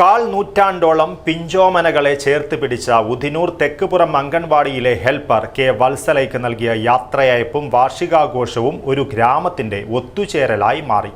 കാൽ നൂറ്റാണ്ടോളം പിഞ്ചോമനകളെ ചേർത്ത് പിടിച്ച ഉദിനൂർ തെക്കുപുറം അംഗൻവാടിയിലെ ഹെൽപ്പർ കെ വത്സലയ്ക്ക് നൽകിയ യാത്രയയപ്പും വാർഷികാഘോഷവും ഒരു ഗ്രാമത്തിന്റെ ഒത്തുചേരലായി മാറി.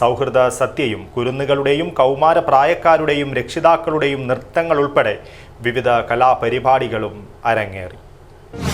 സൗഹൃദ സത്യയും കുരുന്നുകളുടെയും കൗമാര പ്രായക്കാരുടെയും രക്ഷിതാക്കളുടെയും നൃത്തങ്ങൾ ഉൾപ്പെടെ വിവിധ കലാപരിപാടികളും അരങ്ങേറി.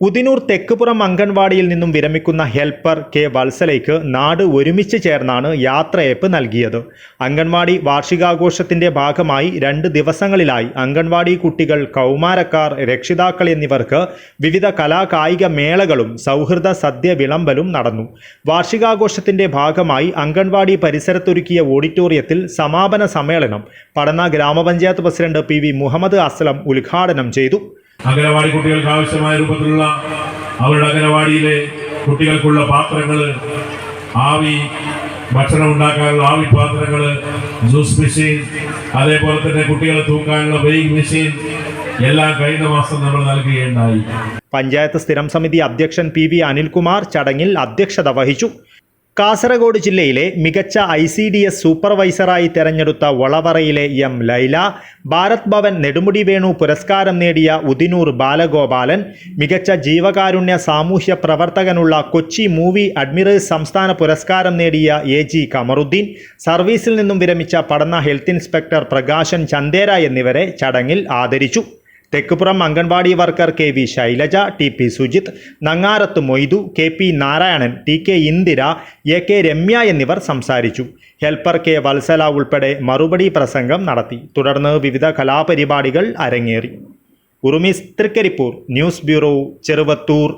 ഉദിനൂർ തെക്കുപുറം അംഗൻവാടിയിൽ നിന്നും വിരമിക്കുന്ന ഹെൽപ്പർ കെ വത്സലയ്ക്ക് നാട് ഒരുമിച്ച് ചേർന്നാണ് യാത്രയയപ്പ് നൽകിയത്. അംഗൻവാടി വാർഷികാഘോഷത്തിന്റെ ഭാഗമായി രണ്ട് ദിവസങ്ങളിലായി അംഗൻവാടി കുട്ടികൾ കൗമാരക്കാർ രക്ഷിതാക്കൾ എന്നിവർക്ക് വിവിധ കലാകായിക മേളകളും സൗഹൃദ സദ്യ വിളമ്പലും നടന്നു. വാർഷികാഘോഷത്തിന്റെ ഭാഗമായി അംഗൻവാടി പരിസരത്തൊരുക്കിയ ഓഡിറ്റോറിയത്തിൽ സമാപന സമ്മേളനം പടന്ന ഗ്രാമപഞ്ചായത്ത് പ്രസിഡന്റ് പി മുഹമ്മദ് അസ്ലം ഉദ്ഘാടനം ചെയ്തു. അംഗനവാടി കുട്ടികൾക്ക് ആവശ്യമായ രൂപത്തിലുള്ള അവരുടെ അംഗനവാടിയിലെ കുട്ടികൾക്കുള്ള പാത്രങ്ങൾ ആവി ഭക്ഷണം ഉണ്ടാക്കാനുള്ള ആവി പാത്രങ്ങൾ ജ്യൂസ് മെഷീൻ അതേപോലെ തന്നെ കുട്ടികളെ തൂക്കാനുള്ള വെയിങ് മെഷീൻ എല്ലാം കഴിഞ്ഞ മാസം നമ്മൾ നൽകുകയുണ്ടായി. പഞ്ചായത്ത് സ്ഥിരം സമിതി അധ്യക്ഷൻ പി വി അനിൽകുമാർ ചടങ്ങിൽ അധ്യക്ഷത വഹിച്ചു. കാസർഗോഡ് ജില്ലയിലെ മികച്ച ഐ സി ഡി എസ് സൂപ്പർവൈസറായി തെരഞ്ഞെടുത്ത വളവറയിലെ എം ലൈല ഭാരത് ഭവൻ നെടുമുടി വേണു പുരസ്കാരം നേടിയ ഉദിനൂർ ബാലഗോപാലൻ മികച്ച ജീവകാരുണ്യ സാമൂഹ്യ പ്രവർത്തകനുള്ള കൊച്ചി മൂവി അഡ്മിറേഴ്സ് സംസ്ഥാന പുരസ്കാരം നേടിയ എ ജി കമറുദ്ദീൻ സർവീസിൽ നിന്നും വിരമിച്ച പഠന ഹെൽത്ത് ഇൻസ്പെക്ടർ പ്രകാശൻ ചന്ദേര എന്നിവരെ ചടങ്ങിൽ ആദരിച്ചു. Thekkupuram anganwadi worker K V Shailaja T P Sujith Nangarath Moithu K P Narayanan T K Indira A K Ramya എന്നിവർ സംസാരിച്ചു. ഹെൽപ്പർ കെ വത്സല ഉൾപ്പെടെ മറുപടി പ്രസംഗം നടത്തി. തുടർന്ന് വിവിധ കലാപരിപാടികൾ അരങ്ങേറി. Urumis Thrikaripur news bureau Cheruvathur.